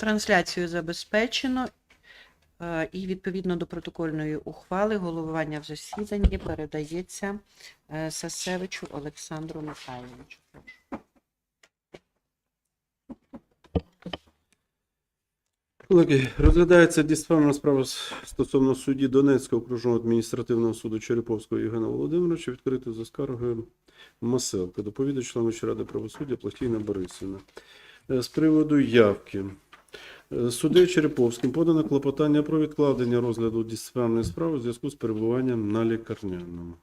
Трансляцію забезпечено. Е, І відповідно до протокольної ухвали головування в засіданні передається е, Сасевичу Олександру Михайловичу. Колеги, розглядається дисциплінарна справа стосовно судді Донецького окружного адміністративного суду Череповського Євгена Володимировича, відкритою за скаргою Маселка, доповідач член ради правосуддя Плахтіна Борисівна. Е, З приводу явки. Суддею Череповським подано клопотання про відкладення розгляду дисциплінарної справи у зв'язку з перебуванням на лікарняному.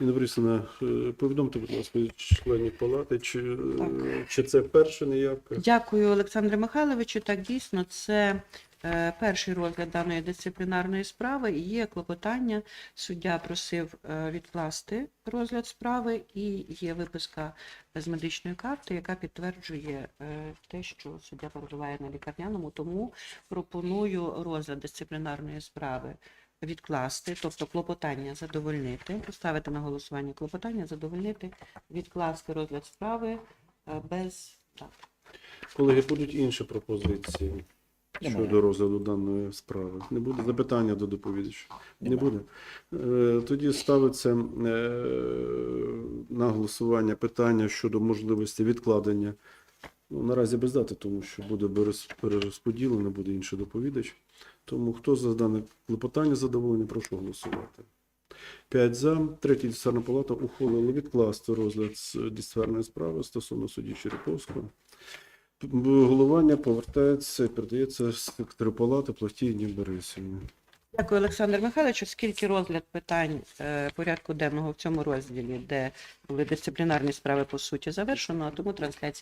Інна Борисівна, е, повідомте, будь ласка, членів палати, чи, е, Так. чи це перше неявка? Дякую, Олександре Михайловичу. Так, дійсно, це перший розгляд даної дисциплінарної справи. Є клопотання. Суддя просив е, відкласти розгляд справи, і є виписка з медичної карти, яка підтверджує е, те, що суддя перебуває на лікарняному. Тому пропоную розгляд дисциплінарної справи відкласти, тобто клопотання задовольнити, поставити на голосування клопотання, задовольнити, відкласти розгляд справи е, без так. Колеги, будуть інші пропозиції Немає. щодо розгляду даної справи. Не буде запитання до доповідача? Не буде. Е, Тоді ставиться е, на голосування питання щодо можливості відкладення. Ну, наразі без дати, тому що буде перерозподілено, буде інший доповідач. Тому хто за дане клопотання задоволений, прошу голосувати. 5 за. Третя дисциплінарна палата ухвалила відкласти розгляд дисциплінарної справи стосовно судді Череповського. Головування повертається передається секретарю палати Плахтійні Борисівні. Дякую, Олександр Михайлович. Оскільки розгляд питань е, порядку денного в цьому розділі, де були дисциплінарні справи по суті завершено, тому трансляція